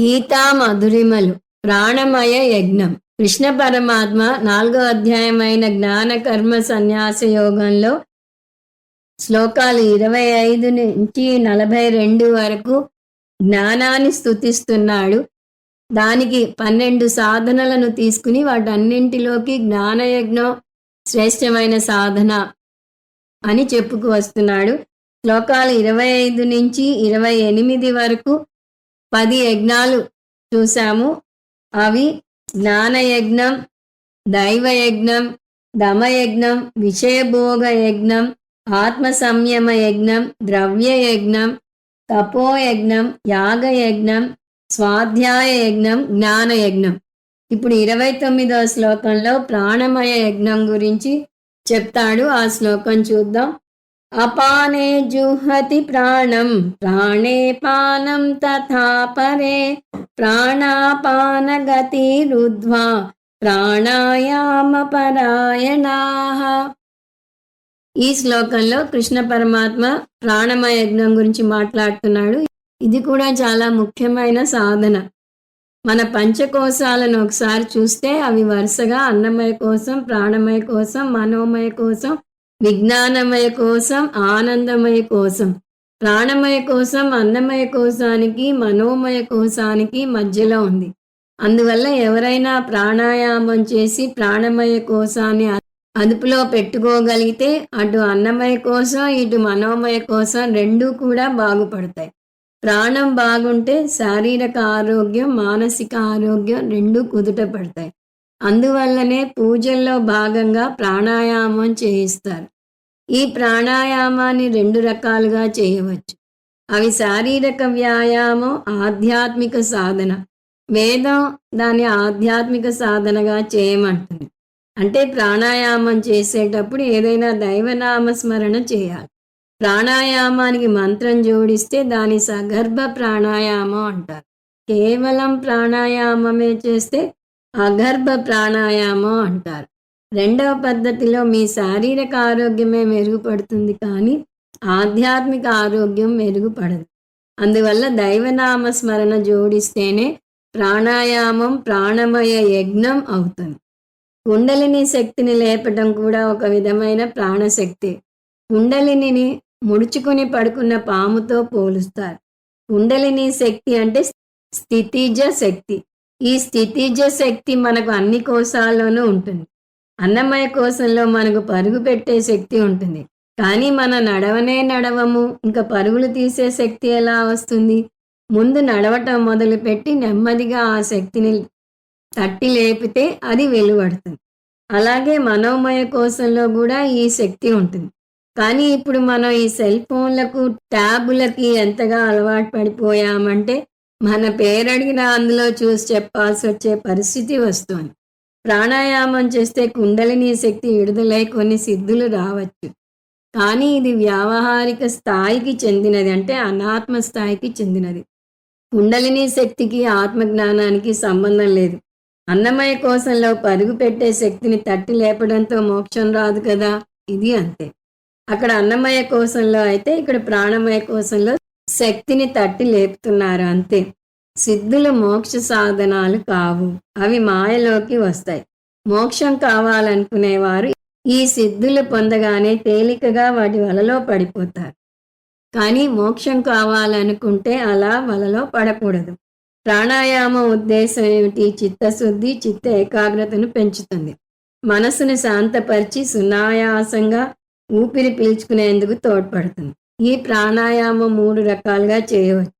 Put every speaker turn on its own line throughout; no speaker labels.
గీతా మధురిమలు ప్రాణమయ యజ్ఞం. కృష్ణ పరమాత్మ నాలుగో అధ్యాయమైన జ్ఞాన కర్మ సన్యాస యోగంలో శ్లోకాలు ఇరవై ఐదు నుంచి నలభై రెండు వరకు జ్ఞానాన్ని స్తుతిస్తున్నాడు. దానికి పన్నెండు సాధనలను తీసుకుని వాటన్నింటిలోకి జ్ఞానయజ్ఞం శ్రేష్టమైన సాధన అని చెప్పుకు వస్తున్నాడు. శ్లోకాలు ఇరవై ఐదు నుంచి ఇరవై ఎనిమిది వరకు పది యజ్ఞాలు చూసాము అవి జ్ఞానయజ్ఞం దైవయజ్ఞం దమయజ్ఞం విషయభోగ యజ్ఞం ఆత్మ సంయమ యజ్ఞం ద్రవ్య యజ్ఞం తపోయజ్ఞం యాగయజ్ఞం స్వాధ్యాయ యజ్ఞం జ్ఞానయజ్ఞం ఇప్పుడు ఇరవై తొమ్మిదవ శ్లోకంలో ప్రాణమయ యజ్ఞం గురించి చెప్తాడు. ఆ శ్లోకం చూద్దాం. అపానే జుహతి ప్రాణం ప్రాణే పానం తథా పరే. ప్రాణాపానగతి రుద్ధ్వా ప్రాణాయామ పరాయణా ఈ శ్లోకంలో కృష్ణ పరమాత్మ ప్రాణమయ యజ్ఞం గురించి మాట్లాడుతున్నాడు. ఇది కూడా చాలా ముఖ్యమైన సాధన. మన పంచకోశాలను ఒకసారి చూస్తే అవి వరుసగా అన్నమయ కోసం ప్రాణమయ కోసం మనోమయ కోసం విజ్ఞానమయ కోసం ఆనందమయ కోసం ప్రాణమయ కోసం అన్నమయ కోశానికి మనోమయ కోశానికి మధ్యలో ఉంది. అందువల్ల ఎవరైనా ప్రాణాయామం చేసి ప్రాణమయ కోశాన్ని అదుపులో పెట్టుకోగలిగితే అటు అన్నమయ కోసం ఇటు మనోమయ కోసం రెండూ కూడా బాగుపడతాయి. ప్రాణం బాగుంటే శారీరక ఆరోగ్యం మానసిక ఆరోగ్యం రెండూ కుదుట పడతాయి. అందువల్లనే పూజల్లో భాగంగా ప్రాణాయామం చేయిస్తారు. ఈ ప్రాణాయామాన్ని రెండు రకాలుగా చేయవచ్చు. అవి శారీరక వ్యాయామం ఆధ్యాత్మిక సాధన. వేదం దాన్ని ఆధ్యాత్మిక సాధనగా చేయమంటుంది. అంటే ప్రాణాయామం చేసేటప్పుడు ఏదైనా దైవనామ స్మరణ చేయాలి. ప్రాణాయామానికి మంత్రం జోడిస్తే దాని సగర్భ ప్రాణాయామం అంటారు. కేవలం ప్రాణాయామమే చేస్తే అగర్భ ప్రాణాయామం అంటారు. రెండవ పద్ధతిలో మీ శారీరక ఆరోగ్యమే మెరుగుపడుతుంది కానీ ఆధ్యాత్మిక ఆరోగ్యం మెరుగుపడదు. అందువల్ల దైవనామ స్మరణ జోడిస్తేనే ప్రాణాయామం ప్రాణమయ యజ్ఞం అవుతుంది. కుండలిని శక్తిని లేపటం కూడా ఒక విధమైన ప్రాణశక్తి. కుండలిని ముడుచుకుని పడుకున్న పాముతో పోలుస్తారు. కుండలిని శక్తి అంటే స్థితిజ శక్తి. ఈ స్థితిజ శక్తి మనకు అన్ని కోశాల్లోనూ ఉంటుంది. అన్నమయ కోశంలో మనకు పరుగు పెట్టే శక్తి ఉంటుంది. కానీ మన నడవనే నడవము. ఇంకా పరుగులు తీసే శక్తి ఎలా వస్తుంది? ముందు నడవటం మొదలుపెట్టి నెమ్మదిగా ఆ శక్తిని తట్టి లేపితే అది వెలువడుతుంది. అలాగే మనోమయ కోశంలో కూడా ఈ శక్తి ఉంటుంది. కానీ ఇప్పుడు మనం ఈ సెల్ ఫోన్లకు ట్యాబులకి ఎంతగా అలవాటు పడిపోయామంటే మన పేరడిగిన అందులో చూసి చెప్పాల్సి వచ్చే పరిస్థితి వస్తుంది. ప్రాణాయామం చేస్తే కుండలిని శక్తి విడుదలై కొన్ని సిద్ధులు రావచ్చు. కానీ ఇది వ్యావహారిక స్థాయికి చెందినది అంటే అనాత్మ స్థాయికి చెందినది. కుండలిని శక్తికి ఆత్మజ్ఞానానికి సంబంధం లేదు. అన్నమయ కోశంలో పరుగు పెట్టే శక్తిని తట్టి లేపడంతో మోక్షం రాదు కదా? ఇది అంతే. అక్కడ అన్నమయ కోశంలో అయితే ఇక్కడ ప్రాణమయ కోశంలో శక్తిని తట్టి లేపుతున్నారు అంతే. సిద్ధుల మోక్ష సాధనాలు కావు. అవి మాయలోకి వస్తాయి. మోక్షం కావాలనుకునేవారు ఈ సిద్ధులు పొందగానే తేలికగా వాటి వలలో పడిపోతారు. కానీ మోక్షం కావాలనుకుంటే అలా వలలో పడకూడదు. ప్రాణాయామం ఉద్దేశం ఏమిటి? చిత్తశుద్ధి చిత్త ఏకాగ్రతను పెంచుతుంది. మనసును శాంతపరిచి సునాయాసంగా ఊపిరి పీల్చుకునేందుకు తోడ్పడుతుంది. ఈ ప్రాణాయామం మూడు రకాలుగా చేయవచ్చు.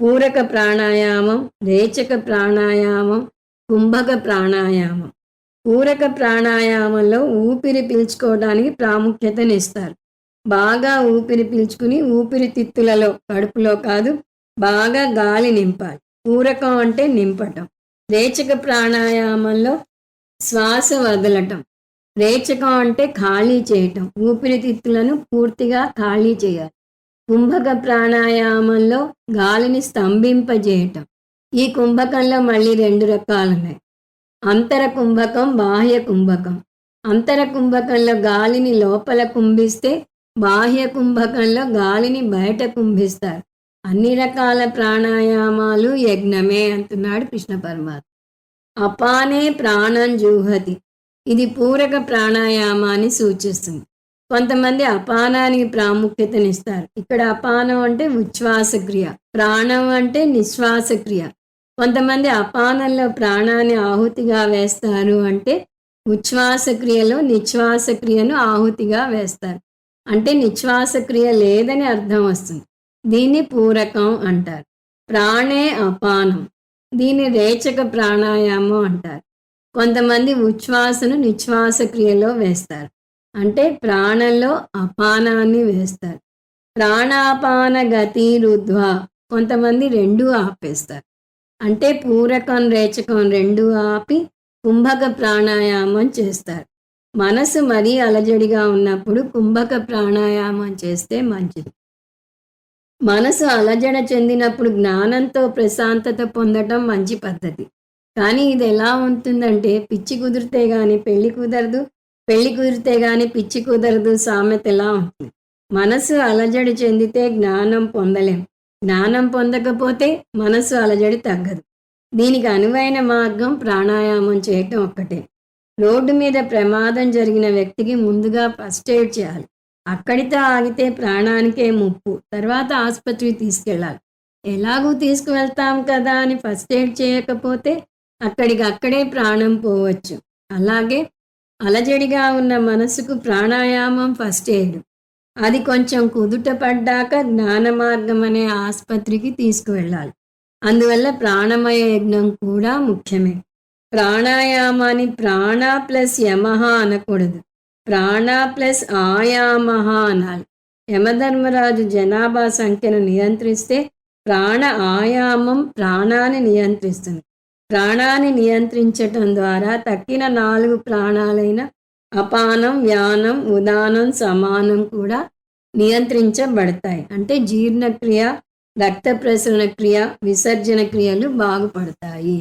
పూరక ప్రాణాయామం రేచక ప్రాణాయామం కుంభక ప్రాణాయామం. పూరక ప్రాణాయామంలో ఊపిరి పీల్చుకోవడానికి ప్రాముఖ్యతనిస్తారు. బాగా ఊపిరి పీల్చుకుని ఊపిరితిత్తులలో కడుపులో కాదు బాగా గాలి నింపాలి. పూరకం అంటే నింపటం. రేచక ప్రాణాయామంలో శ్వాస వదలటం. రేచకం అంటే ఖాళీ చేయటం. ఊపిరితిత్తులను పూర్తిగా ఖాళీ చేయాలి. కుంభక ప్రాణాయామంలో గాలిని స్తంభింపజేయటం. ఈ కుంభకంలో మళ్ళీ రెండు రకాలున్నాయి. అంతర కుంభకం బాహ్య కుంభకం. అంతర కుంభకంలో గాలిని లోపల కుంభిస్తే బాహ్య కుంభకంలో గాలిని బయట కుంభిస్తారు. అన్ని రకాల ప్రాణాయామాలు యజ్ఞమే అంటున్నాడు కృష్ణ పరమాత్మ. అపానే ప్రాణం జూహతి. ఇది పూరక ప్రాణాయామాన్ని సూచిస్తుంది. కొంతమంది అపానానికి ప్రాముఖ్యతనిస్తారు. ఇక్కడ అపానం అంటే ఉచ్ఛ్వాసక్రియ ప్రాణం అంటే నిశ్వాసక్రియ. కొంతమంది అపానంలో ప్రాణాన్ని ఆహుతిగా వేస్తారు అంటే ఉచ్ఛ్వాసక్రియలో నిశ్వాసక్రియను ఆహుతిగా వేస్తారు. అంటే నిశ్వాసక్రియ లేదని అర్థం వస్తుంది. దీన్ని పూరకం అంటారు. ప్రాణే అపానం. దీన్ని రేచక ప్రాణాయామం అంటారు. కొంతమంది ఉచ్ఛ్వాసను నిశ్వాసక్రియలో వేస్తారు. అంటే ప్రాణంలో అపానాన్ని వేస్తారు. ప్రాణాపాన గతి రుద్వా కొంతమంది రెండు ఆపేస్తారు. అంటే పూరకం రేచకం రెండు ఆపి కుంభక ప్రాణాయామం చేస్తారు. మనసు మరీ అలజడిగా ఉన్నప్పుడు కుంభక ప్రాణాయామం చేస్తే మంచిది. మనసు అలజడ చెందినప్పుడు జ్ఞానంతో ప్రశాంతత పొందటం మంచి పద్ధతి. కానీ ఇది ఎలా ఉంటుందంటే పిచ్చి కుదిరితే కానీ పెళ్ళి కుదరదు పెళ్ళి కుదిరితే గాని పిచ్చి కుదరదు సామెత ఎలా ఉంటుంది? మనసు అలజడి చెందితే జ్ఞానం పొందలేం. జ్ఞానం పొందకపోతే మనసు అలజడి తగ్గదు. దీనికి అనువైన మార్గం ప్రాణాయామం చేయటం ఒక్కటే. రోడ్డు మీద ప్రమాదం జరిగిన వ్యక్తికి ముందుగా ఫస్ట్ ఎయిడ్ చేయాలి. అక్కడితో ఆగితే ప్రాణానికే ముప్పు. తర్వాత ఆసుపత్రికి తీసుకెళ్ళాలి. ఎలాగూ తీసుకువెళ్తాం కదా అని ఫస్ట్ ఎయిడ్ చేయకపోతే అక్కడికి అక్కడే ప్రాణం పోవచ్చు. అలాగే అలజడిగా ఉన్న మనసుకు ప్రాణాయామం ఫస్ట్ ఎయిడ్ అది కొంచెం కుదుట పడ్డాక జ్ఞాన మార్గం అనే ఆసుపత్రికి తీసుకువెళ్ళాలి. అందువల్ల ప్రాణమయ యజ్ఞం కూడా ముఖ్యమే. ప్రాణాయామాన్ని ప్రాణ ప్లస్ యమహ అనకూడదు. ప్రాణ ప్లస్ ఆయామహ అనాలి. యమధర్మరాజు జనాభా సంఖ్యను నియంత్రిస్తే ప్రాణ ఆయామం ప్రాణాన్ని నియంత్రిస్తుంది. ప్రాణాన్ని నియంత్రించటం ద్వారా తక్కిన నాలుగు ప్రాణాలైన అపానం వ్యానం ఉదానం సమానం కూడా నియంత్రించబడతాయి. అంటే జీర్ణక్రియ రక్త ప్రసరణ క్రియ విసర్జన క్రియలు బాగుపడతాయి.